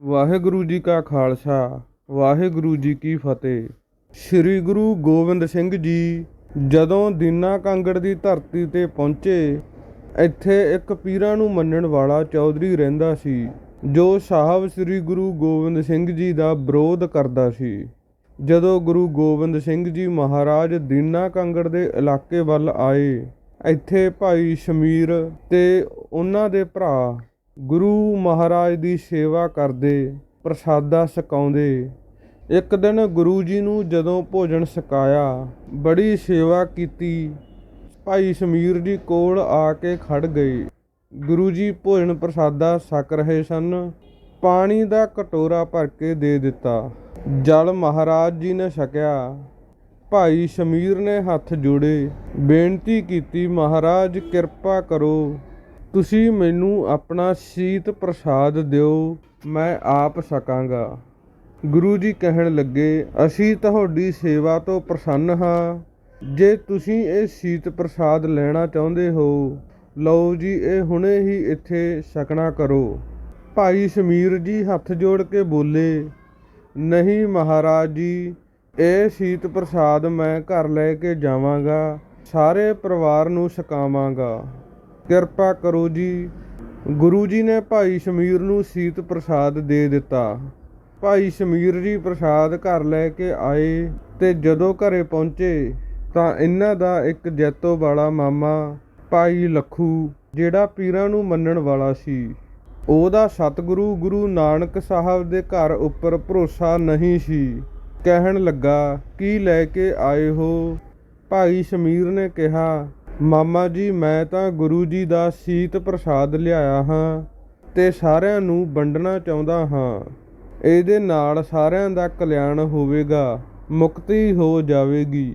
ਵਾਹਿਗੁਰੂ ਜੀ ਕਾ ਖਾਲਸਾ, ਵਾਹਿਗੁਰੂ ਜੀ ਕੀ ਫਤਿਹ। ਸ੍ਰੀ ਗੁਰੂ ਗੋਬਿੰਦ ਸਿੰਘ ਜੀ ਜਦੋਂ ਦੀਨਾ ਕਾਂਗੜ ਦੀ ਧਰਤੀ ਤੇ ਪਹੁੰਚੇ, ਇੱਥੇ ਇੱਕ ਪੀਰਾਂ ਨੂੰ ਮੰਨਣ ਵਾਲਾ ਚੌਧਰੀ ਰਹਿੰਦਾ ਸੀ, ਜੋ ਸਾਹਿਬ ਸ੍ਰੀ ਗੁਰੂ ਗੋਬਿੰਦ ਸਿੰਘ ਜੀ ਦਾ ਵਿਰੋਧ ਕਰਦਾ ਸੀ। ਜਦੋਂ ਗੁਰੂ ਗੋਬਿੰਦ ਸਿੰਘ ਜੀ ਮਹਾਰਾਜ ਦੀਨਾ ਕਾਂਗੜ ਦੇ ਇਲਾਕੇ ਵੱਲ ਆਏ, ਇੱਥੇ ਭਾਈ ਸ਼ਮੀਰ ਤੇ ਉਹਨਾਂ ਦੇ ਭਰਾ ਗੁਰੂ ਮਹਾਰਾਜ ਦੀ ਸੇਵਾ ਕਰਦੇ, ਪ੍ਰਸਾਦਾ ਛਕਾਉਂਦੇ। ਇੱਕ ਦਿਨ ਗੁਰੂ ਜੀ ਨੂੰ ਜਦੋਂ ਭੋਜਨ ਛਕਾਇਆ, ਬੜੀ ਸੇਵਾ ਕੀਤੀ। ਭਾਈ ਸ਼ਮੀਰ ਜੀ ਕੋਲ ਆ ਕੇ ਖੜ ਗਏ। ਗੁਰੂ ਜੀ ਭੋਜਨ ਪ੍ਰਸਾਦਾ ਛਕ ਰਹੇ ਸਨ। ਪਾਣੀ ਦਾ ਕਟੋਰਾ ਭਰ ਕੇ ਦੇ ਦਿੱਤਾ। ਜਲ ਮਹਾਰਾਜ ਜੀ ਨੇ ਛਕਿਆ। ਭਾਈ ਸ਼ਮੀਰ ਨੇ ਹੱਥ ਜੋੜੇ। ਬੇਨਤੀ ਕੀਤੀ, ਮਹਾਰਾਜ, ਕਿਰਪਾ ਕਰੋ। ਤੁਸੀਂ ਮੈਨੂੰ ਆਪਣਾ ਸ਼ੀਤ ਪ੍ਰਸਾਦ ਦਿਓ, ਮੈਂ ਆਪ ਛਕਾਂਗਾ। ਗੁਰੂ ਜੀ ਕਹਿਣ ਲੱਗੇ, ਅਸੀਂ ਤੁਹਾਡੀ ਸੇਵਾ ਤੋਂ ਪ੍ਰਸੰਨ ਹਾਂ। ਜੇ ਤੁਸੀਂ ਇਹ ਸ਼ੀਤ ਪ੍ਰਸਾਦ ਲੈਣਾ ਚਾਹੁੰਦੇ ਹੋ, ਲਓ ਜੀ, ਇਹ ਹੁਣੇ ਹੀ ਇੱਥੇ ਛਕਣਾ ਕਰੋ। ਭਾਈ ਸ਼ਮੀਰ ਜੀ ਹੱਥ ਜੋੜ ਕੇ ਬੋਲੇ, ਨਹੀਂ ਮਹਾਰਾਜ ਜੀ, ਇਹ ਸ਼ੀਤ ਪ੍ਰਸਾਦ ਮੈਂ ਘਰ ਲੈ ਕੇ ਜਾਵਾਂਗਾ, ਸਾਰੇ ਪਰਿਵਾਰ ਨੂੰ ਛਕਾਵਾਂਗਾ। ਕਿਰਪਾ ਕਰੋ ਜੀ। ਗੁਰੂ ਜੀ ਨੇ ਭਾਈ ਸ਼ਮੀਰ ਨੂੰ ਸ਼ੀਤ ਪ੍ਰਸਾਦ ਦੇ ਦਿੱਤਾ। ਭਾਈ ਸ਼ਮੀਰ ਜੀ ਪ੍ਰਸਾਦ ਘਰ ਲੈ ਕੇ ਆਏ ਤੇ ਜਦੋਂ ਘਰੇ ਪਹੁੰਚੇ ਤਾਂ ਇਹਨਾਂ ਦਾ ਇੱਕ ਜੈਤੋ ਵਾਲਾ ਮਾਮਾ, ਭਾਈ ਲੱਖੂ, ਜਿਹੜਾ ਪੀਰਾਂ ਨੂੰ ਮੰਨਣ ਵਾਲਾ ਸੀ। ਉਹਦਾ ਸਤਿਗੁਰੂ ਗੁਰੂ ਨਾਨਕ ਸਾਹਿਬ ਦੇ ਘਰ ਉੱਪਰ ਭਰੋਸਾ ਨਹੀਂ ਸੀ। ਕਹਿਣ ਲੱਗਾ, ਕੀ ਲੈ ਕੇ ਆਏ ਹੋ? ਭਾਈ ਸ਼ਮੀਰ ਨੇ ਕਿਹਾ ਮਾਮਾ ਜੀ, ਮੈਂ ਤਾਂ ਗੁਰੂ ਜੀ ਦਾ ਸੀਤ ਪ੍ਰਸਾਦ ਲਿਆਇਆ ਹਾਂ ਤੇ ਸਾਰਿਆਂ ਨੂੰ ਵੰਡਣਾ ਚਾਹੁੰਦਾ ਹਾਂ। ਇਹਦੇ ਨਾਲ ਸਾਰਿਆਂ ਦਾ ਕਲਿਆਣ ਹੋਵੇਗਾ, ਮੁਕਤੀ ਹੋ ਜਾਵੇਗੀ।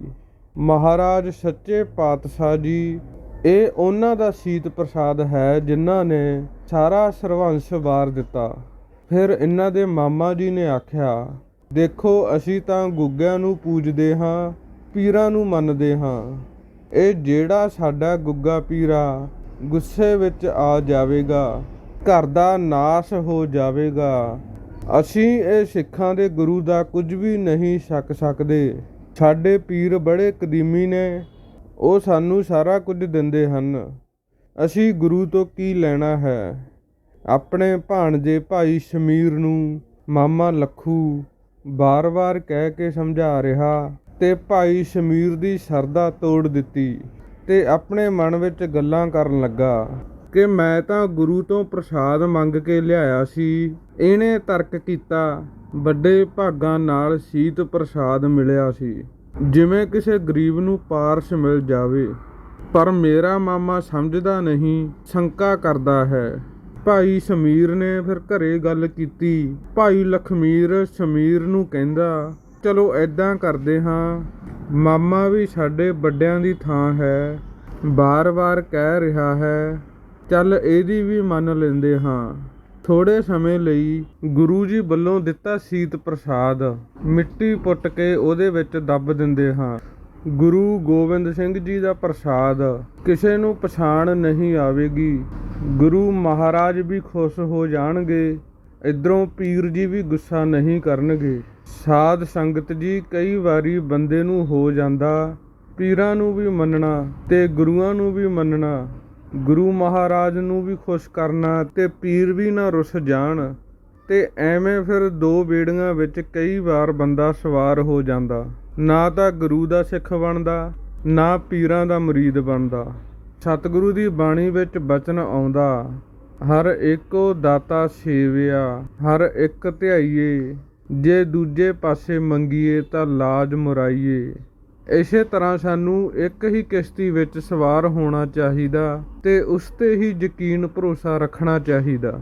ਮਹਾਰਾਜ ਸੱਚੇ ਪਾਤਸ਼ਾਹ ਜੀ, ਇਹ ਉਹਨਾਂ ਦਾ ਸੀਤ ਪ੍ਰਸਾਦ ਹੈ ਜਿਨ੍ਹਾਂ ਨੇ ਸਾਰਾ ਸਰਵੰਸ ਵਾਰ ਦਿੱਤਾ। ਫਿਰ ਇਹਨਾਂ ਦੇ ਮਾਮਾ ਜੀ ਨੇ ਆਖਿਆ, ਦੇਖੋ, ਅਸੀਂ ਤਾਂ ਗੁੱਗਿਆਂ ਨੂੰ ਪੂਜਦੇ ਹਾਂ, ਪੀਰਾਂ ਨੂੰ ਮੰਨਦੇ ਹਾਂ। ਇਹ ਜਿਹੜਾ ਸਾਡਾ ਗੁੱਗਾ ਪੀਰਾ ਗੁੱਸੇ ਵਿੱਚ ਆ ਜਾਵੇਗਾ, ਘਰ ਦਾ ਨਾਸ਼ ਹੋ ਜਾਵੇਗਾ। ਅਸੀਂ ਇਹ ਸਿੱਖਾਂ ਦੇ ਗੁਰੂ ਦਾ ਕੁਝ ਵੀ ਨਹੀਂ ਛਕ ਸਕਦੇ। ਸਾਡੇ ਪੀਰ ਬੜੇ ਕਦੀਮੀ ਨੇ, ਉਹ ਸਾਨੂੰ ਸਾਰਾ ਕੁਝ ਦਿੰਦੇ ਹਨ। ਅਸੀਂ ਗੁਰੂ ਤੋਂ ਕੀ ਲੈਣਾ ਹੈ? ਆਪਣੇ ਭਾਣਜੇ ਭਾਈ ਸ਼ਮੀਰ ਨੂੰ ਮਾਮਾ ਲੱਖੂ ਬਾਰ-ਬਾਰ ਕਹਿ ਕੇ ਸਮਝਾ ਰਿਹਾ ਤੇ ਭਾਈ ਸ਼ਮੀਰ ਦੀ ਸਰਧਾ ਤੋੜ ਦਿੱਤੀ ਤੇ ਆਪਣੇ ਮਨ ਵਿੱਚ ਗੱਲਾਂ ਕਰਨ ਲੱਗਾ ਕਿ ਮੈਂ ਤਾਂ ਗੁਰੂ ਤੋਂ ਪ੍ਰਸਾਦ ਮੰਗ ਕੇ ਲਿਆਇਆ ਸੀ, ਇਹਨੇ ਤਰਕ ਕੀਤਾ, ਵੱਡੇ ਭਾਗਾਂ ਨਾਲ ਸੀਤ ਪ੍ਰਸਾਦ ਮਿਲਿਆ ਸੀ। ਜਿਵੇਂ ਕਿਸੇ ਗਰੀਬ ਨੂੰ ਪਾਰਸ ਮਿਲ ਜਾਵੇ, ਪਰ ਮੇਰਾ ਮਾਮਾ ਸਮਝਦਾ ਨਹੀਂ, ਸ਼ੰਕਾ ਕਰਦਾ ਹੈ। ਭਾਈ ਸਮੀਰ ਨੇ ਫਿਰ ਘਰੇ ਗੱਲ ਕੀਤੀ। ਭਾਈ ਲਖਮੀਰ ਸਮੀਰ ਨੂੰ ਕਹਿੰਦਾ ਚਲੋ ਐਦਾਂ ਕਰਦੇ ਹਾਂ। ਮਾਮਾ ਵੀ ਸਾਡੇ ਵੱਡਿਆਂ ਦੀ ਥਾਂ ਹੈ। ਬਾਰ-ਬਾਰ ਕਹਿ ਰਿਹਾ ਹੈ, ਚੱਲ ਇਹਦੀ ਵੀ ਮੰਨ ਲੈਂਦੇ ਹਾਂ। ਥੋੜੇ ਸਮੇਂ ਲਈ ਗੁਰੂ ਜੀ ਵੱਲੋਂ ਦਿੱਤਾ ਸੀਤ ਪ੍ਰਸਾਦ, ਮਿੱਟੀ ਪੁੱਟ ਕੇ ਉਹਦੇ ਵਿੱਚ ਦੱਬ ਦਿੰਦੇ ਹਾਂ। ਗੁਰੂ ਗੋਬਿੰਦ ਸਿੰਘ ਜੀ ਦਾ ਪ੍ਰਸਾਦ, ਕਿਸੇ ਨੂੰ ਪਛਾਣ ਨਹੀਂ ਆਵੇਗੀ। ਗੁਰੂ ਮਹਾਰਾਜ ਵੀ ਖੁਸ਼ ਹੋ ਜਾਣਗੇ। ਇਧਰੋਂ ਪੀਰ ਜੀ ਵੀ ਗੁੱਸਾ ਨਹੀਂ ਕਰਨਗੇ। ਸਾਧ ਸੰਗਤ ਜੀ, ਕਈ ਵਾਰੀ ਬੰਦੇ ਨੂੰ ਹੋ ਜਾਂਦਾ ਪੀਰਾਂ ਨੂੰ ਵੀ ਮੰਨਣਾ ਤੇ ਗੁਰੂਆਂ ਨੂੰ ਵੀ ਮੰਨਣਾ। ਗੁਰੂ ਮਹਾਰਾਜ ਨੂੰ ਵੀ ਖੁਸ਼ ਕਰਨਾ ਤੇ ਪੀਰ ਵੀ ਨਾ ਰੁੱਸ ਜਾਣ ਤੇ ਐਵੇਂ ਫਿਰ ਦੋ ਬੇੜੀਆਂ ਵਿੱਚ ਕਈ ਵਾਰ ਬੰਦਾ ਸਵਾਰ ਹੋ ਜਾਂਦਾ। ਨਾ ਤਾਂ ਗੁਰੂ ਦਾ ਸਿੱਖ ਬਣਦਾ, ਨਾ ਪੀਰਾਂ ਦਾ ਮੁਰੀਦ ਬਣਦਾ। ਸਤਿਗੁਰੂ ਦੀ ਬਾਣੀ ਵਿੱਚ ਬਚਨ ਆਉਂਦਾ। ਹਰ ਇੱਕੋ ਦਾਤਾ ਸੇਵਿਆ, ਹਰ ਇੱਕ ਧਿਆਈਏ, ਜੇ ਦੂਜੇ ਪਾਸੇ ਮੰਗੀਏ ਤਾਂ ਲਾਜ ਮੁਰਾਈਏ। ਇਸੇ ਤਰ੍ਹਾਂ ਸਾਨੂੰ ਇੱਕ ਹੀ ਕਿਸ਼ਤੀ ਵਿੱਚ ਸਵਾਰ ਹੋਣਾ ਚਾਹੀਦਾ ਤੇ ਉਸ ਤੇ ਹੀ ਯਕੀਨ ਭਰੋਸਾ ਰੱਖਣਾ ਚਾਹੀਦਾ।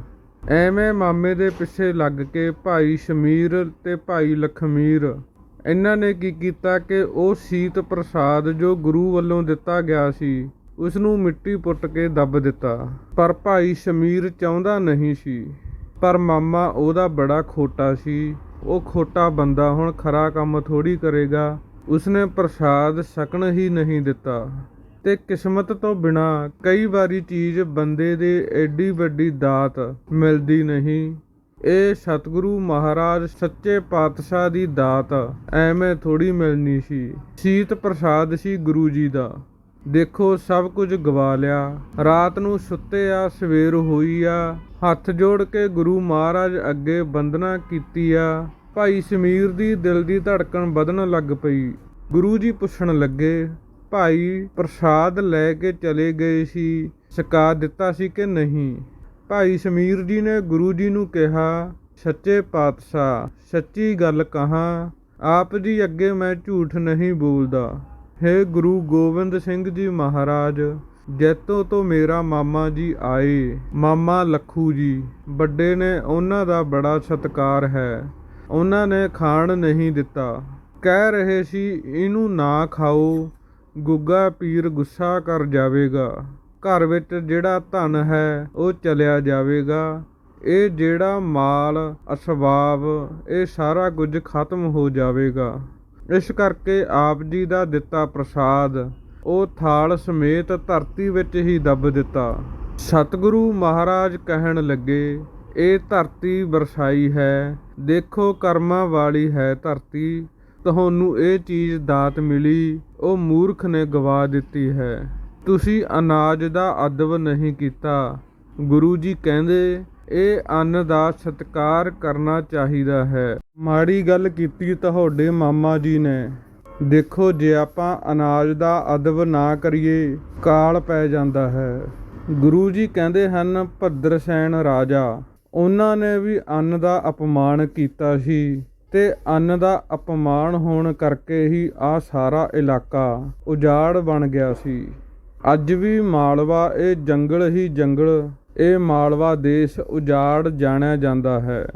ਐਵੇਂ ਮਾਮੇ ਦੇ ਪਿੱਛੇ ਲੱਗ ਕੇ ਭਾਈ ਸ਼ਮੀਰ ਤੇ ਭਾਈ ਲਖਮੀਰ, ਇਹਨਾਂ ਨੇ ਕੀ ਕੀਤਾ ਕਿ ਉਹ ਸੀਤ ਪ੍ਰਸਾਦ ਜੋ ਗੁਰੂ ਵੱਲੋਂ ਦਿੱਤਾ ਗਿਆ ਸੀ ਉਸ ਨੂੰ ਮਿੱਟੀ ਪੁੱਟ ਕੇ ਦੱਬ ਦਿੱਤਾ। ਪਰ ਭਾਈ ਸ਼ਮੀਰ ਚਾਹੁੰਦਾ ਨਹੀਂ ਸੀ। ਪਰ ਮਾਮਾ ਉਹਦਾ ਬੜਾ ਖੋਟਾ ਸੀ। ਉਹ ਖੋਟਾ ਬੰਦਾ ਹੁਣ ਖਰਾ ਕੰਮ ਥੋੜੀ ਕਰੇਗਾ। ਉਸਨੇ ਪ੍ਰਸਾਦ ਸਕਣ ਹੀ ਨਹੀਂ ਦਿੱਤਾ। ਤੇ ਕਿਸਮਤ ਤੋਂ ਬਿਨਾ ਕਈ ਵਾਰੀ ਚੀਜ਼ ਬੰਦੇ ਦੇ ਐਡੀ ਵੱਡੀ ਦਾਤ ਮਿਲਦੀ ਨਹੀਂ। ਇਹ ਸਤਿਗੁਰੂ ਮਹਾਰਾਜ ਸੱਚੇ ਪਾਤਸ਼ਾਹ ਦੀ ਦਾਤ ਐਵੇਂ ਥੋੜੀ ਮਿਲਣੀ ਸੀ। ਸੀਤ ਪ੍ਰਸਾਦ ਸੀ ਗੁਰੂ ਜੀ ਦਾ। ਦੇਖੋ ਸਭ ਕੁਝ ਗਵਾ ਲਿਆ। ਰਾਤ ਨੂੰ ਸੁੱਤੇ ਆ ਸਵੇਰ ਹੋਈ ਆ ਹੱਥ ਜੋੜ ਕੇ ਗੁਰੂ ਮਹਾਰਾਜ ਅੱਗੇ ਬੰਦਨਾ ਕੀਤੀ ਆ ਭਾਈ ਸਮੀਰ ਦੀ ਦਿਲ ਦੀ ਧੜਕਣ ਵਧਣ ਲੱਗ ਪਈ। ਗੁਰੂ ਜੀ ਪੁੱਛਣ ਲੱਗੇ, ਭਾਈ, ਪ੍ਰਸਾਦ ਲੈ ਕੇ ਚਲੇ ਗਏ ਸੀ, ਸਕਾ ਦਿੱਤਾ ਸੀ ਕਿ ਨਹੀਂ? ਭਾਈ ਸਮੀਰ ਜੀ ਨੇ ਗੁਰੂ ਜੀ ਨੂੰ ਕਿਹਾ, ਸੱਚੇ ਪਾਤਸ਼ਾਹ, ਸੱਚੀ ਗੱਲ ਕਹਾ, ਆਪ ਜੀ ਅੱਗੇ ਮੈਂ ਝੂਠ ਨਹੀਂ ਬੋਲਦਾ। ਹੈ ਗੁਰੂ ਗੋਬਿੰਦ ਸਿੰਘ ਜੀ ਮਹਾਰਾਜ, ਜੈਤੋ ਤੋਂ ਮੇਰਾ ਮਾਮਾ ਜੀ ਆਏ। ਮਾਮਾ ਲੱਖੂ ਜੀ, ਵੱਡੇ ਨੇ ਉਹਨਾਂ ਦਾ ਬੜਾ ਸਤਿਕਾਰ ਹੈ। ਉਹਨਾਂ ਨੇ ਖਾਣ ਨਹੀਂ ਦਿੱਤਾ। ਕਹਿ ਰਹੇ ਸੀ, ਇਹਨੂੰ ਨਾ ਖਾਓ। ਗੁੱਗਾ ਪੀਰ ਗੁੱਸਾ ਕਰ ਜਾਵੇਗਾ। ਘਰ ਵਿੱਚ ਜਿਹੜਾ ਧਨ ਹੈ, ਉਹ ਚਲਿਆ ਜਾਵੇਗਾ। ਇਹ ਜਿਹੜਾ ਮਾਲ ਅਸਬਾਬ ਇਹ ਸਾਰਾ ਕੁਝ ਖਤਮ ਹੋ ਜਾਵੇਗਾ। ਇਸ ਕਰਕੇ ਆਪ ਜੀ ਦਾ ਦਿੱਤਾ ਪ੍ਰਸਾਦ, ਉਹ ਥਾਲ ਸਮੇਤ ਧਰਤੀ ਵਿੱਚ ਹੀ ਦੱਬ ਦਿੱਤਾ। ਸਤਿਗੁਰੂ ਮਹਾਰਾਜ ਕਹਿਣ ਲੱਗੇ, ਇਹ ਧਰਤੀ ਵਰਸਾਈ ਹੈ, ਦੇਖੋ ਕਰਮਾਂ ਵਾਲੀ ਹੈ ਧਰਤੀ, ਤੁਹਾਨੂੰ ਇਹ ਚੀਜ਼ ਦਾਤ ਮਿਲੀ, ਉਹ ਮੂਰਖ ਨੇ ਗਵਾ ਦਿੱਤੀ ਹੈ। ਤੁਸੀਂ ਅਨਾਜ ਦਾ ਅਦਬ ਨਹੀਂ ਕੀਤਾ। ਗੁਰੂ ਜੀ ਕਹਿੰਦੇ ਇਹ ਅੰਨ ਦਾ ਸਤਿਕਾਰ ਕਰਨਾ ਚਾਹੀਦਾ ਹੈ। ਮਾੜੀ ਗੱਲ ਕੀਤੀ ਤੁਹਾਡੇ ਮਾਮਾ ਜੀ ਨੇ। ਦੇਖੋ, ਜੇ ਆਪਾਂ ਅਨਾਜ ਦਾ ਅਦਬ ਨਾ ਕਰੀਏ, ਕਾਲ ਪੈ ਜਾਂਦਾ ਹੈ। ਗੁਰੂ ਜੀ ਕਹਿੰਦੇ ਹਨ, ਭੱਦਰ ਸੈਨ ਰਾਜਾ। ਉਹਨਾਂ ਨੇ ਵੀ ਅੰਨ ਦਾ ਅਪਮਾਨ ਕੀਤਾ ਸੀ ਤੇ ਅੰਨ ਦਾ ਅਪਮਾਨ ਹੋਣ ਕਰਕੇ ਹੀ ਆ ਸਾਰਾ ਇਲਾਕਾ ਉਜਾੜ ਬਣ ਗਿਆ ਸੀ। ਅੱਜ ਵੀ ਮਾਲਵਾ ਇਹ ਜੰਗਲ ਹੀ ਜੰਗਲ ਇਹ ਮਾਲਵਾ ਦੇਸ਼ ਉਜਾੜ ਜਾਣਿਆ ਜਾਂਦਾ ਹੈ।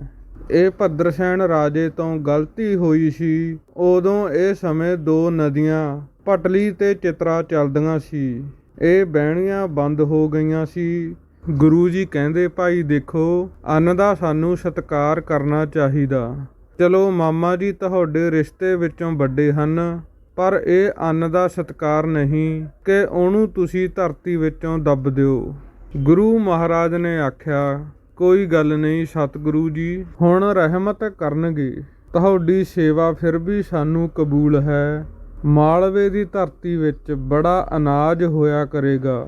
ਇਹ ਭੱਦਰਸੈਨ ਰਾਜੇ ਤੋਂ ਗਲਤੀ ਹੋਈ ਸੀ। ਉਦੋਂ ਇਹ ਸਮੇਂ ਦੋ ਨਦੀਆਂ, ਪਟਲੀ ਤੇ ਚਿਤਰਾ ਚੱਲਦੀਆਂ ਸੀ। ਇਹ ਬਹਿਣੀਆਂ ਬੰਦ ਹੋ ਗਈਆਂ ਸੀ। ਗੁਰੂ ਜੀ ਕਹਿੰਦੇ, ਭਾਈ ਦੇਖੋ, ਅੰਨ ਦਾ ਸਾਨੂੰ ਸਤਿਕਾਰ ਕਰਨਾ ਚਾਹੀਦਾ। ਚਲੋ ਮਾਮਾ ਜੀ ਤੁਹਾਡੇ ਰਿਸ਼ਤੇ ਵਿੱਚੋਂ ਵੱਡੇ ਹਨ, ਪਰ ਇਹ ਅੰਨ ਦਾ ਸਤਿਕਾਰ ਨਹੀਂ, ਕਿ ਉਹਨੂੰ ਤੁਸੀਂ ਧਰਤੀ ਵਿੱਚੋਂ ਦੱਬ ਦਿਓ। ਗੁਰੂ ਮਹਾਰਾਜ ਨੇ ਆਖਿਆ, ਕੋਈ ਗੱਲ ਨਹੀਂ ਸਤਿਗੁਰੂ ਜੀ, ਹੁਣ ਰਹਿਮਤ ਕਰਨਗੇ। ਤੁਹਾਡੀ ਸੇਵਾ ਫਿਰ ਵੀ ਸਾਨੂੰ ਕਬੂਲ ਹੈ। ਮਾਲਵੇ ਦੀ ਧਰਤੀ ਵਿੱਚ ਬੜਾ ਅਨਾਜ ਹੋਇਆ ਕਰੇਗਾ।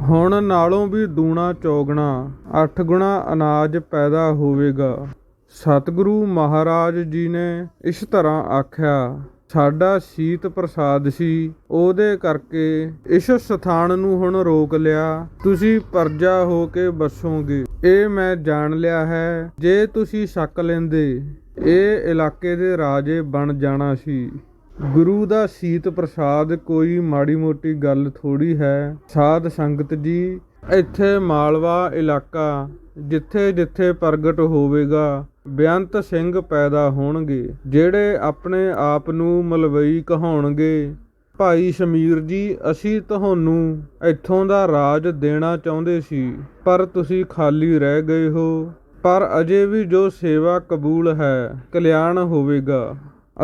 ਹੁਣ ਨਾਲੋਂ ਵੀ ਦੂਣਾ ਚੌਗਣਾ, ਅੱਠ ਗੁਣਾ ਅਨਾਜ ਪੈਦਾ ਹੋਵੇਗਾ। ਸਤਿਗੁਰੂ ਮਹਾਰਾਜ ਜੀ ਨੇ ਇਸ ਤਰ੍ਹਾਂ ਆਖਿਆ ਸਾਡਾ ਸੀਤ ਪ੍ਰਸਾਦ ਸੀ, ਉਹਦੇ ਕਰਕੇ ਇਸ ਸਥਾਨ ਨੂੰ ਹੁਣ ਰੋਕ ਲਿਆ। ਤੁਸੀਂ ਪਰਜਾ ਹੋ ਕੇ ਬਸੋਗੇ ਇਹ ਮੈਂ ਜਾਣ ਲਿਆ ਹੈ, ਜੇ ਤੁਸੀਂ ਸ਼ੱਕ ਲੈਂਦੇ, ਇਹ ਇਲਾਕੇ ਦੇ ਰਾਜੇ ਬਣ ਜਾਣਾ ਸੀ। ਗੁਰੂ ਦਾ ਸੀਤ ਪ੍ਰਸਾਦ ਕੋਈ ਮਾੜੀ ਮੋਟੀ ਗੱਲ ਥੋੜੀ ਹੈ। ਸਾਧ ਸੰਗਤ ਜੀ, ਇੱਥੇ ਮਾਲਵਾ ਇਲਾਕਾ ਜਿੱਥੇ ਜਿੱਥੇ ਪ੍ਰਗਟ ਹੋਵੇਗਾ ਬੇਅੰਤ ਸਿੰਘ ਪੈਦਾ ਹੋਣਗੇ, ਜਿਹੜੇ ਆਪਣੇ ਆਪ ਨੂੰ ਮਲਵਈ ਕਹਾਉਣਗੇ। ਭਾਈ ਸ਼ਮੀਰ ਜੀ, ਅਸੀਂ ਤੁਹਾਨੂੰ ਇੱਥੋਂ ਦਾ ਰਾਜ ਦੇਣਾ ਚਾਹੁੰਦੇ ਸੀ, ਪਰ ਤੁਸੀਂ ਖਾਲੀ ਰਹਿ ਗਏ ਹੋ। ਪਰ ਅਜੇ ਵੀ ਜੋ ਸੇਵਾ ਕਬੂਲ ਹੈ, ਕਲਿਆਣ ਹੋਵੇਗਾ।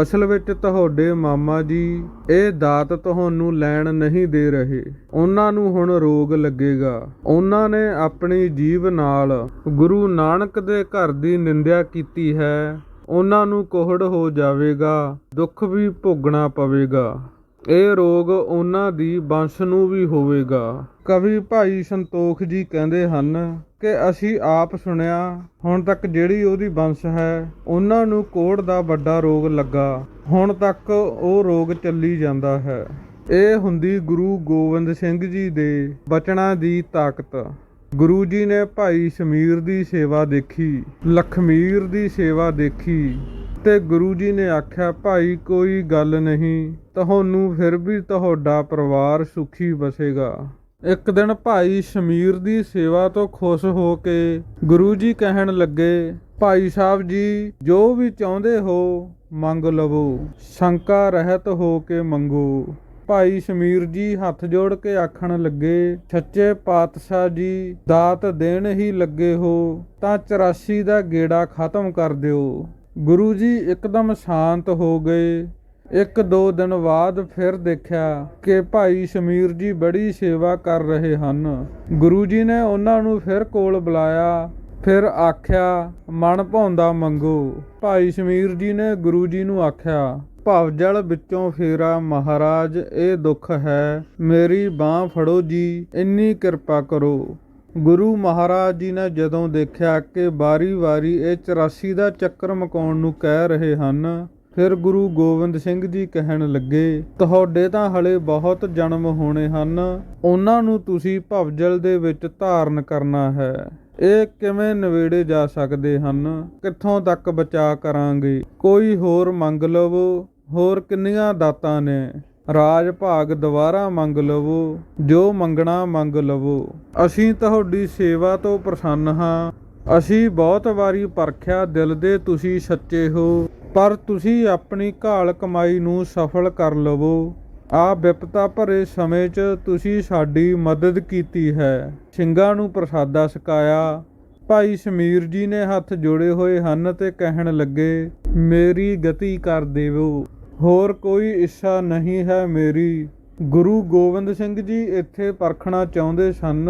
ਅਸਲ ਵਿੱਚ ਤੁਹਾਡੇ ਮਾਮਾ ਜੀ ਇਹ ਦਾਤ ਤੁਹਾਨੂੰ ਲੈਣ ਨਹੀਂ ਦੇ ਰਹੇ। ਉਹਨਾਂ ਨੂੰ ਹੁਣ ਰੋਗ ਲੱਗੇਗਾ। ਉਹਨਾਂ ਨੇ ਆਪਣੀ ਜੀਵ ਨਾਲ ਗੁਰੂ ਨਾਨਕ ਦੇ ਘਰ ਦੀ ਨਿੰਦਿਆ ਕੀਤੀ ਹੈ। ਉਹਨਾਂ ਨੂੰ ਕੋਹੜ ਹੋ ਜਾਵੇਗਾ, ਦੁੱਖ ਵੀ ਭੋਗਣਾ ਪਵੇਗਾ। ਇਹ ਰੋਗ ਉਹਨਾਂ ਦੀ ਵੰਸ਼ ਨੂੰ ਵੀ ਹੋਵੇਗਾ। ਕਵੀ ਭਾਈ ਸੰਤੋਖ ਜੀ ਕਹਿੰਦੇ ਹਨ ਕਿ ਅਸੀਂ ਆਪ ਸੁਣਿਆ, ਹੁਣ ਤੱਕ ਜਿਹੜੀ ਉਹਦੀ ਵੰਸ਼ ਹੈ, ਉਹਨਾਂ ਨੂੰ ਕੋੜ ਦਾ ਵੱਡਾ ਰੋਗ ਲੱਗਾ। ਹੁਣ ਤੱਕ ਉਹ ਰੋਗ ਚੱਲੀ ਜਾਂਦਾ ਹੈ। ਇਹ ਹੁੰਦੀ ਗੁਰੂ ਗੋਬਿੰਦ ਸਿੰਘ ਜੀ ਦੇ ਬਚਨਾਂ ਦੀ ਤਾਕਤ। ਗੁਰੂ ਜੀ ਨੇ ਭਾਈ ਸਮੀਰ ਦੀ ਸੇਵਾ ਦੇਖੀ, ਲਖਮੀਰ ਦੀ ਸੇਵਾ ਦੇਖੀ ਤੇ ਗੁਰੂ ਜੀ ਨੇ ਆਖਿਆ, ਭਾਈ, ਕੋਈ ਗੱਲ ਨਹੀਂ, ਤੁਹਾਨੂੰ ਫਿਰ ਵੀ ਤੁਹਾਡਾ ਪਰਿਵਾਰ ਸੁਖੀ ਵਸੇਗਾ ਇੱਕ ਦਿਨ ਭਾਈ ਸ਼ਮੀਰ ਦੀ ਸੇਵਾ ਤੋਂ ਖੁਸ਼ ਹੋ ਕੇ ਗੁਰੂ ਜੀ ਕਹਿਣ ਲੱਗੇ, ਭਾਈ ਸਾਹਿਬ ਜੀ, ਜੋ ਵੀ ਚਾਹੁੰਦੇ ਹੋ, ਮੰਗ ਲਵੋ, ਸ਼ੰਕਾ ਰਹਿਤ ਹੋ ਕੇ ਮੰਗੋ। ਭਾਈ ਸ਼ਮੀਰ ਜੀ ਹੱਥ ਜੋੜ ਕੇ ਆਖਣ ਲੱਗੇ ਸੱਚੇ ਪਾਤਸ਼ਾਹ ਜੀ, ਦਾਤ ਦੇਣ ਹੀ ਲੱਗੇ ਹੋ, ਤਾਂ 84 ਦਾ ਗੇੜਾ ਖਤਮ ਕਰ ਦਿਓ। ਗੁਰੂ ਜੀ ਇੱਕਦਮ ਸ਼ਾਂਤ ਹੋ ਗਏ। ਇੱਕ ਦੋ ਦਿਨ ਬਾਅਦ ਫਿਰ ਦੇਖਿਆ ਕਿ ਭਾਈ ਸ਼ਮੀਰ ਜੀ ਬੜੀ ਸੇਵਾ ਕਰ ਰਹੇ ਹਨ। ਗੁਰੂ ਜੀ ਨੇ ਉਹਨਾਂ ਨੂੰ ਫਿਰ ਕੋਲ ਬੁਲਾਇਆ, ਫਿਰ ਆਖਿਆ, ਮਨ ਭਾਉਂਦਾ ਮੰਗੋ। ਭਾਈ ਸ਼ਮੀਰ ਜੀ ਨੇ ਗੁਰੂ ਜੀ ਨੂੰ ਆਖਿਆ ਭਵਜਲ ਵਿੱਚੋਂ ਫੇਰਾ, ਮਹਾਰਾਜ, ਇਹ ਦੁੱਖ ਹੈ, ਮੇਰੀ ਬਾਹ ਫੜੋ ਜੀ, ਇੰਨੀ ਕਿਰਪਾ ਕਰੋ। ਗੁਰੂ ਮਹਾਰਾਜ ਜੀ ਨੇ ਜਦੋਂ ਦੇਖਿਆ ਕਿ ਵਾਰੀ-ਵਾਰੀ ਇਹ 84 ਦਾ ਚੱਕਰ ਮਕਾਉਣ ਨੂੰ ਕਹਿ ਰਹੇ ਹਨ, ਫਿਰ ਗੁਰੂ ਗੋਬਿੰਦ ਸਿੰਘ ਜੀ ਕਹਿਣ ਲੱਗੇ, ਤੁਹਾਡੇ ਤਾਂ ਹਲੇ ਬਹੁਤ ਜਨਮ ਹੋਣੇ ਹਨ, ਉਹਨਾਂ ਨੂੰ ਤੁਸੀਂ ਭਵਜਲ ਦੇ ਵਿੱਚ ਧਾਰਨ ਕਰਨਾ ਹੈ। ਇਹ ਕਿਵੇਂ ਨਵੇੜੇ ਜਾ ਸਕਦੇ ਹਨ? ਕਿੱਥੋਂ ਤੱਕ ਬਚਾ ਕਰਾਂਗੇ? ਕੋਈ ਹੋਰ ਮੰਗ ਲਵੋ? ਹੋਰ ਕਿੰਨੀਆਂ ਦਾਤਾਂ ਨੇ? ਰਾਜ ਭਾਗ ਦੁਬਾਰਾ ਮੰਗ ਲਵੋ, ਜੋ ਮੰਗਣਾ ਮੰਗ ਲਵੋ। ਅਸੀਂ ਤੁਹਾਡੀ ਸੇਵਾ ਤੋਂ ਪ੍ਰਸੰਨ ਹਾਂ। ਅਸੀਂ ਬਹੁਤ ਵਾਰੀ ਪਰਖਿਆ, ਦਿਲ ਦੇ ਤੁਸੀਂ ਸੱਚੇ ਹੋ, ਪਰ ਤੁਸੀਂ ਆਪਣੀ ਘਾਲ ਕਮਾਈ ਨੂੰ ਸਫਲ ਕਰ ਲਵੋ। ਆ ਵਿਪਤਾ ਭਰੇ ਸਮੇਂ 'ਚ ਤੁਸੀਂ ਸਾਡੀ ਮਦਦ ਕੀਤੀ ਹੈ। ਸਿੰਘਾਂ ਨੂੰ ਪ੍ਰਸਾਦਾ ਛਕਾਇਆ ਭਾਈ ਸਮੀਰ ਜੀ ਨੇ ਹੱਥ ਜੋੜੇ ਹੋਏ ਹਨ ਤੇ ਕਹਿਣ ਲੱਗੇ, ਮੇਰੀ ਗਤੀ ਕਰ ਦੇਵੋ। ਹੋਰ ਕੋਈ ਇੱਛਾ ਨਹੀਂ ਹੈ ਮੇਰੀ। ਗੁਰੂ ਗੋਬਿੰਦ ਸਿੰਘ ਜੀ ਇੱਥੇ ਪਰਖਣਾ ਚਾਹੁੰਦੇ ਸਨ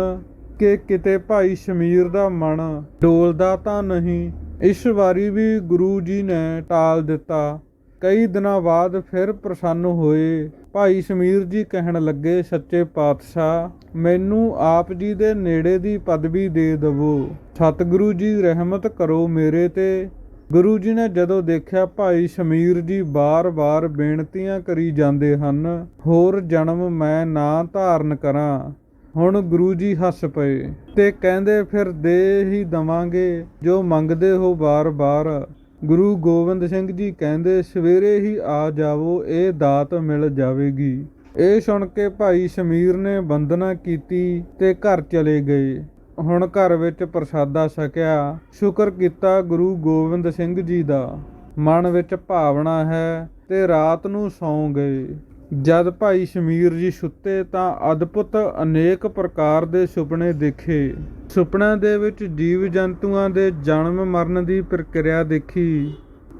ਕਿ ਕਿਤੇ ਭਾਈ ਸ਼ਮੀਰ ਦਾ ਮਨ ਡੋਲਦਾ ਤਾਂ ਨਹੀਂ। ਇਸ ਵਾਰੀ ਵੀ ਗੁਰੂ ਜੀ ਨੇ ਟਾਲ ਦਿੱਤਾ। ਕਈ ਦਿਨਾਂ ਬਾਅਦ ਫਿਰ ਪ੍ਰਸੰਨ ਹੋਏ। ਭਾਈ ਸ਼ਮੀਰ ਜੀ ਕਹਿਣ ਲੱਗੇ, ਸੱਚੇ ਪਾਤਸ਼ਾਹ, ਮੈਨੂੰ ਆਪ ਜੀ ਦੇ ਨੇੜੇ ਦੀ ਪਦਵੀ ਦੇ ਦਵੋ। ਸਤਿਗੁਰੂ ਜੀ, ਰਹਿਮਤ ਕਰੋ ਮੇਰੇ ਤੇ। ਗੁਰੂ ਜੀ ਨੇ ਜਦੋਂ ਦੇਖਿਆ ਭਾਈ ਸ਼ਮੀਰ ਜੀ ਬਾਰ-ਬਾਰ ਬੇਨਤੀਆਂ ਕਰੀ ਜਾਂਦੇ ਹਨ, ਹੋਰ ਜਨਮ ਮੈਂ ਨਾ ਧਾਰਨ ਕਰਾਂ। ਹੁਣ ਗੁਰੂ ਜੀ ਹੱਸ ਪਏ ਤੇ ਕਹਿੰਦੇ, ਫਿਰ ਦੇ ਹੀ ਦਵਾਂਗੇ ਜੋ ਮੰਗਦੇ ਹੋ ਬਾਰ-ਬਾਰ। ਗੁਰੂ ਗੋਬਿੰਦ ਸਿੰਘ ਜੀ ਕਹਿੰਦੇ, ਸਵੇਰੇ ਹੀ ਆ ਜਾਵੋ, ਇਹ ਦਾਤ ਮਿਲ ਜਾਵੇਗੀ। ਇਹ ਸੁਣ ਕੇ ਭਾਈ ਸ਼ਮੀਰ ਨੇ ਬੰਦਨਾ ਕੀਤੀ ਤੇ ਘਰ ਚਲੇ ਗਏ। ਹੁਣ ਘਰ ਵਿੱਚ ਪ੍ਰਸਾਦਾ ਛਕਿਆ। ਸ਼ੁਕਰ ਕੀਤਾ ਗੁਰੂ ਗੋਬਿੰਦ ਸਿੰਘ ਜੀ ਦਾ। ਮਨ ਵਿੱਚ ਭਾਵਨਾ ਹੈ ਤੇ ਰਾਤ ਨੂੰ ਸੌਂ ਗਏ। ਜਦ ਭਾਈ ਸ਼ਮੀਰ ਜੀ ਸੁੱਤੇ ਤਾਂ ਅਦਭੁਤ ਅਨੇਕ ਪ੍ਰਕਾਰ ਦੇ ਸੁਪਨੇ ਦੇਖੇ। ਸੁਪਨਿਆਂ ਦੇ ਵਿੱਚ ਜੀਵ ਜੰਤੂਆਂ ਦੇ ਜਨਮ ਮਰਨ ਦੀ ਪ੍ਰਕਿਰਿਆ ਦੇਖੀ।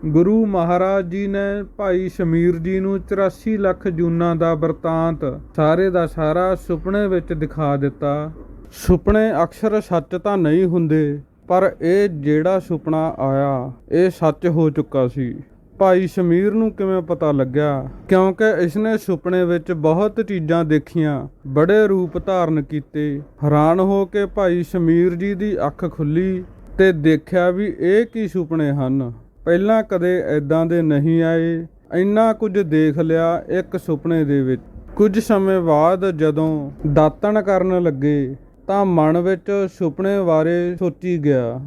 ਗੁਰੂ ਮਹਾਰਾਜ ਜੀ ਨੇ ਭਾਈ ਸ਼ਮੀਰ ਜੀ ਨੂੰ 84 ਲੱਖ ਜੂਨਾਂ ਦਾ ਵਰਤਾਂਤ ਸਾਰੇ ਦਾ ਸਾਰਾ ਸੁਪਨੇ ਵਿੱਚ ਦਿਖਾ ਦਿੱਤਾ। ਸੁਪਨੇ ਅਕਸਰ ਸੱਚ ਤਾਂ ਨਹੀਂ ਹੁੰਦੇ, ਪਰ ਇਹ ਜਿਹੜਾ ਸੁਪਨਾ ਆਇਆ, ਇਹ ਸੱਚ ਹੋ ਚੁੱਕਾ ਸੀ। ਭਾਈ ਸ਼ਮੀਰ ਨੂੰ ਕਿਵੇਂ ਪਤਾ ਲੱਗਿਆ? ਕਿਉਂਕਿ ਇਸਨੇ ਸੁਪਨੇ ਵਿੱਚ ਬਹੁਤ ਚੀਜ਼ਾਂ ਦੇਖੀਆਂ, ਬੜੇ ਰੂਪ ਧਾਰਨ ਕੀਤੇ। ਹੈਰਾਨ ਹੋ ਕੇ ਭਾਈ ਸ਼ਮੀਰ ਜੀ ਦੀ ਅੱਖ ਖੁੱਲੀ ਤੇ ਦੇਖਿਆ ਵੀ ਇਹ ਕੀ ਸੁਪਨੇ ਹਨ। ਪਹਿਲਾਂ ਕਦੇ ਐਦਾਂ ਦੇ ਨਹੀਂ ਆਏ। ਇੰਨਾ ਕੁਝ ਦੇਖ ਲਿਆ ਇੱਕ ਸੁਪਨੇ ਦੇ ਵਿੱਚ। ਕੁਝ ਸਮੇਂ ਬਾਅਦ ਜਦੋਂ ਦਾਤਣ ਕਰਨ ਲੱਗੇ, ਤਾਂ ਮਨ ਵਿੱਚ ਸੁਪਨੇ ਬਾਰੇ ਸੋਚੀ ਗਿਆ।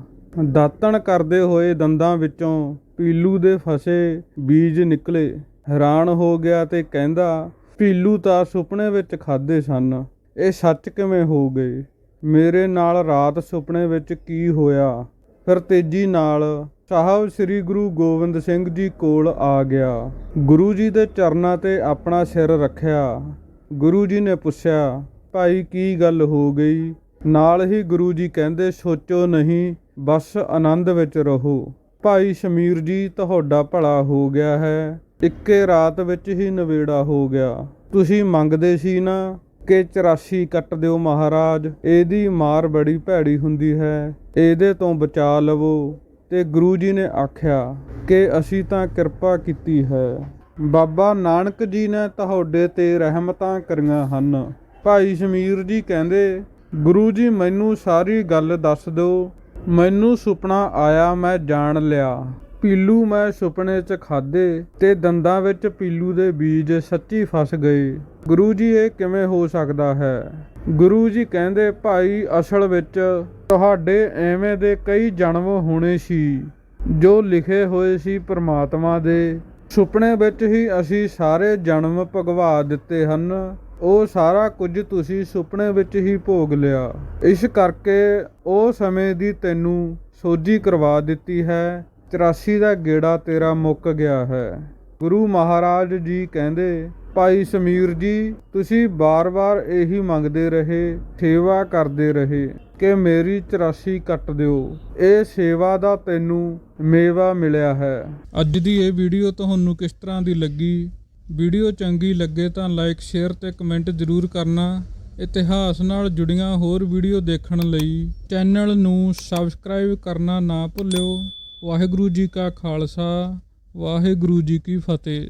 ਦਾਤਣ ਕਰਦੇ ਹੋਏ ਦੰਦਾਂ ਵਿੱਚੋਂ ਪੀਲੂ ਦੇ ਫਸੇ ਬੀਜ ਨਿਕਲੇ। ਹੈਰਾਨ ਹੋ ਗਿਆ ਤੇ ਕਹਿੰਦਾ, ਪੀਲੂ ਤਾਂ ਸੁਪਨੇ ਵਿੱਚ ਖਾਦੇ ਸਨ। ਇਹ ਸੱਚ ਕਿਵੇਂ ਹੋ ਗਏ? ਮੇਰੇ ਨਾਲ ਰਾਤ ਸੁਪਨੇ ਵਿੱਚ ਕੀ ਹੋਇਆ? ਫਿਰ ਤੇਜ਼ੀ ਨਾਲ ਸਾਹਿਬ ਸ੍ਰੀ ਗੁਰੂ ਗੋਬਿੰਦ ਸਿੰਘ ਜੀ ਕੋਲ ਆ ਗਿਆ। ਗੁਰੂ ਜੀ ਦੇ ਚਰਨਾਂ ਤੇ ਆਪਣਾ ਸਿਰ ਰੱਖਿਆ। ਗੁਰੂ ਜੀ ਨੇ ਪੁੱਛਿਆ, ਭਾਈ, ਕੀ ਗੱਲ ਹੋ ਗਈ? ਨਾਲ ਹੀ ਗੁਰੂ ਜੀ ਕਹਿੰਦੇ, ਸੋਚੋ ਨਹੀਂ, ਬਸ ਆਨੰਦ ਵਿੱਚ ਰਹੋ। ਭਾਈ ਸ਼ਮੀਰ ਜੀ, ਤੁਹਾਡਾ ਭਲਾ ਹੋ ਗਿਆ ਹੈ। ਇੱਕੇ ਰਾਤ ਵਿੱਚ ਹੀ ਨਵੇੜਾ ਹੋ ਗਿਆ। ਤੁਸੀਂ ਮੰਗਦੇ ਸੀ ਨਾ ਕਿ 84 ਕੱਟ ਦਿਓ ਮਹਾਰਾਜ। ਇਹਦੀ ਮਾਰ ਬੜੀ ਭੈੜੀ ਹੁੰਦੀ ਹੈ। ਇਹਦੇ ਤੋਂ ਬਚਾ ਲਵੋ। ਤੇ ਗੁਰੂ ਜੀ ਨੇ ਆਖਿਆ ਕਿ ਅਸੀਂ ਤਾਂ ਕਿਰਪਾ ਕੀਤੀ ਹੈ। ਬਾਬਾ ਨਾਨਕ ਜੀ ਨੇ ਤੁਹਾਡੇ ਤੇ ਰਹਿਮਤਾਂ ਕਰੀਆਂ ਹਨ। ਭਾਈ ਸ਼ਮੀਰ ਜੀ ਕਹਿੰਦੇ, ਗੁਰੂ ਜੀ, ਮੈਨੂੰ ਸਾਰੀ ਗੱਲ ਦੱਸ ਦਿਓ। ਮੈਨੂੰ ਸੁਪਨਾ ਆਇਆ, ਮੈਂ ਜਾਣ ਲਿਆ। ਪੀਲੂ ਮੈਂ ਸੁਪਨੇ 'ਚ ਖਾਦੇ ਤੇ ਦੰਦਾਂ ਵਿੱਚ ਪੀਲੂ ਦੇ ਬੀਜ ਸੱਚੀ ਫਸ ਗਏ। ਗੁਰੂ ਜੀ, ਇਹ ਕਿਵੇਂ ਹੋ ਸਕਦਾ ਹੈ? ਗੁਰੂ ਜੀ ਕਹਿੰਦੇ, ਭਾਈ, ਅਸਲ ਵਿੱਚ ਤੁਹਾਡੇ ਐਵੇਂ ਦੇ ਕਈ ਜਨਮ ਹੋਣੇ ਸੀ, ਜੋ ਲਿਖੇ ਹੋਏ ਸੀ ਪ੍ਰਮਾਤਮਾ ਦੇ। ਸੁਪਨੇ ਵਿੱਚ ਹੀ ਅਸੀਂ ਸਾਰੇ ਜਨਮ ਭਗਵਾ ਦਿੱਤੇ ਹਨ। ਉਹ ਸਾਰਾ ਕੁਝ ਤੁਸੀਂ ਸੁਪਨੇ ਵਿੱਚ ਹੀ ਭੋਗ ਲਿਆ। ਇਸ ਕਰਕੇ ਉਹ ਸਮੇਂ ਦੀ ਤੈਨੂੰ ਸੋਝੀ ਕਰਵਾ ਦਿੱਤੀ ਹੈ। 84 ਦਾ ਗੇੜਾ ਤੇਰਾ ਮੁੱਕ ਗਿਆ ਹੈ। ਗੁਰੂ ਮਹਾਰਾਜ ਜੀ ਕਹਿੰਦੇ, ਭਾਈ ਸਮੀਰ ਜੀ, ਤੁਸੀਂ ਬਾਰ-ਬਾਰ ਇਹੀ ਮੰਗਦੇ ਰਹੇ, ਸੇਵਾ ਕਰਦੇ ਰਹੇ ਕਿ ਮੇਰੀ 84 ਕੱਟ ਦਿਓ। ਇਹ ਸੇਵਾ ਦਾ ਤੈਨੂੰ ਮੇਵਾ ਮਿਲਿਆ ਹੈ। ਅੱਜ ਦੀ ਇਹ ਵੀਡੀਓ ਤੁਹਾਨੂੰ ਕਿਸ ਤਰ੍ਹਾਂ ਦੀ ਲੱਗੀ? ਵੀਡੀਓ ਚੰਗੀ ਲੱਗੇ ਤਾਂ ਲਾਈਕ, ਸ਼ੇਅਰ ਤੇ ਕਮੈਂਟ ਜ਼ਰੂਰ ਕਰਨਾ। ਇਤਿਹਾਸ ਨਾਲ ਜੁੜੀਆਂ ਹੋਰ ਵੀਡੀਓ ਦੇਖਣ ਲਈ ਚੈਨਲ ਨੂੰ ਸਬਸਕ੍ਰਾਈਬ ਕਰਨਾ ਨਾ ਭੁੱਲਿਓ। ਵਾਹਿਗੁਰੂ ਜੀ ਕਾ ਖਾਲਸਾ, ਵਾਹਿਗੁਰੂ ਜੀ ਕੀ ਫਤਿਹ।